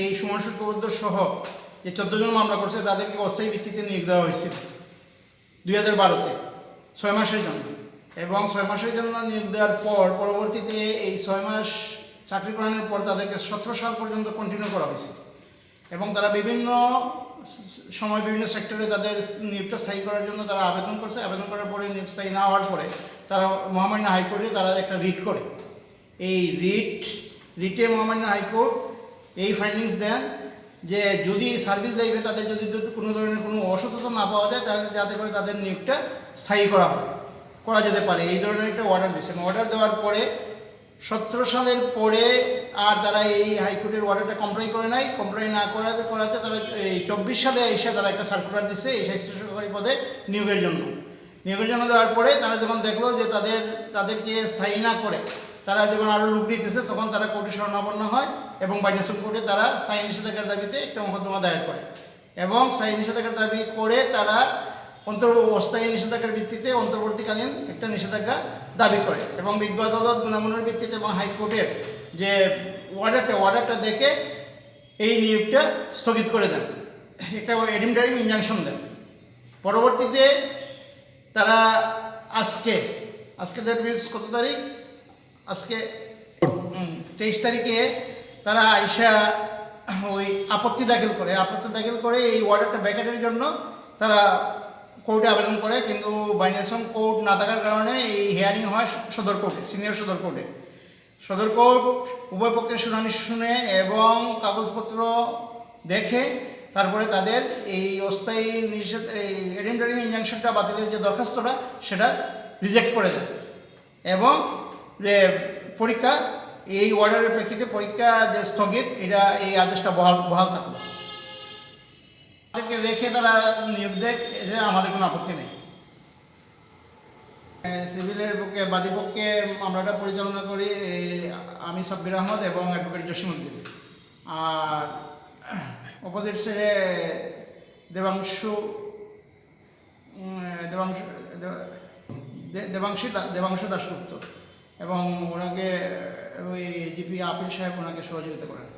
এই সুমন শুল্কবদ্ধ সহ যে চোদ্দ জন মামলা করছে, তাদেরকে অস্থায়ী ভিত্তিতে নিয়োগ দেওয়া হয়েছিল দুই হাজার বারোতে, ছয় মাসের জন্য। এবং ছয় মাসের জন্য নিয়োগ দেওয়ার পর পরবর্তীতে এই ছয় মাস চাকরি করানোর পর তাদেরকে সতেরো সাল পর্যন্ত কন্টিনিউ করা হয়েছে। এবং তারা বিভিন্ন সময় বিভিন্ন সেক্টরে তাদের নিয়োগটা স্থায়ী করার জন্য তারা আবেদন করছে। আবেদন করার পরে নিয়োগ স্থায়ী না হওয়ার পরে তারা মহামান্য হাইকোর্টে তারা একটা রিট করে। এই রিট রিটে মহামান্য হাইকোর্ট এই ফাইন্ডিংস দেন যে যদি সার্ভিস লাইফে তাদের যদি কোনো ধরনের কোনো অসুস্থতা না পাওয়া যায়, তাহলে যাতে করে তাদের নিয়োগটা স্থায়ী করা হয়, করা যেতে পারে। এই ধরনের একটা অর্ডার দিয়েছেন অর্ডার দেওয়ার পরে সতেরো সালের পরে আর তারা এই হাইকোর্টের অর্ডারটা কমপ্লাই করে নাই। কমপ্লাই না করাতে করাতে তারা এই চব্বিশ সালে এসে তারা একটা সার্কুলার দিচ্ছে এই স্বাস্থ্য সহকারী পদে নিয়োগের জন্য। নিয়োগের জন্য দেওয়ার পরে তারা যখন দেখল যে তাদের, তাদেরকে স্থায়ী না করে তারা যখন আরও লুক দিতেছে তখন তারা কোর্টে শরণাপন্ন হয় এবং বাইনাসন কোর্টে তারা স্থায়ী নিষেধাজ্ঞার দাবিতে একটা মোকদ্দমা দায়ের করে। এবং স্থায়ী নিষেধাজ্ঞার দাবি করে তারা অন্তর অস্থায়ী নিষেধাজ্ঞার ভিত্তিতে অন্তর্বর্তীকালীন একটা নিষেধাজ্ঞা দাবি করে। এবং বিজ্ঞ আদালত গুণাগুণের ভিত্তিতে এবং হাইকোর্টের যে অর্ডারটা অর্ডারটা দেখে এই নিয়োগটা স্থগিত করে দেন। একটা এডিমটারিম ইনজাংশন দেন। পরবর্তীতে তারা আজকে আজকে মিনস কত তারিখ? আজকে তেইশ তারিখে তারা আইসা ওই আপত্তি দাখিল করে। আপত্তি দাখিল করে এই অর্ডারটা ব্যাকেটের জন্য তারা কোর্টে আবেদন করে, কিন্তু বাইনাসম কোর্ট না থাকার কারণে এই হিয়ারিং হয় সদর কোর্টে সিনিয়র সদর কোর্টে সদর কোর্ট উভয় পক্ষের শুনানি শুনে এবং কাগজপত্র দেখে তারপরে তাদের এই অস্থায়ী নিষেধ, এই এডিমটারিং ইনজাংশনটা বাতিলের যে দরখাস্তটা, সেটা রিজেক্ট করে দেয়। এবং যে পরীক্ষা, এই অর্ডারের প্রেক্ষিতে পরীক্ষা যে স্থগিত, এটা এই আদেশটা বহাল বহাল থাকল। তাদেরকে রেখে তারা নিয়োগ দেয় আমাদের কোনো আপত্তি নেই। সিভিলের পক্ষে, বাদী পক্ষে মামলাটা পরিচালনা করি আমি সাব্বির আহমদ এবং অ্যাডভোকেট জসিমুদ্দিন আর অপোজিট সাইডে দেবাংশু দেবাংশু দেবাংশী দেবাংশু দাশগুপ্ত। এবং ওনাকে ওই জিপি আপিল সাহেব ওনাকে সহযোগিতা করেন।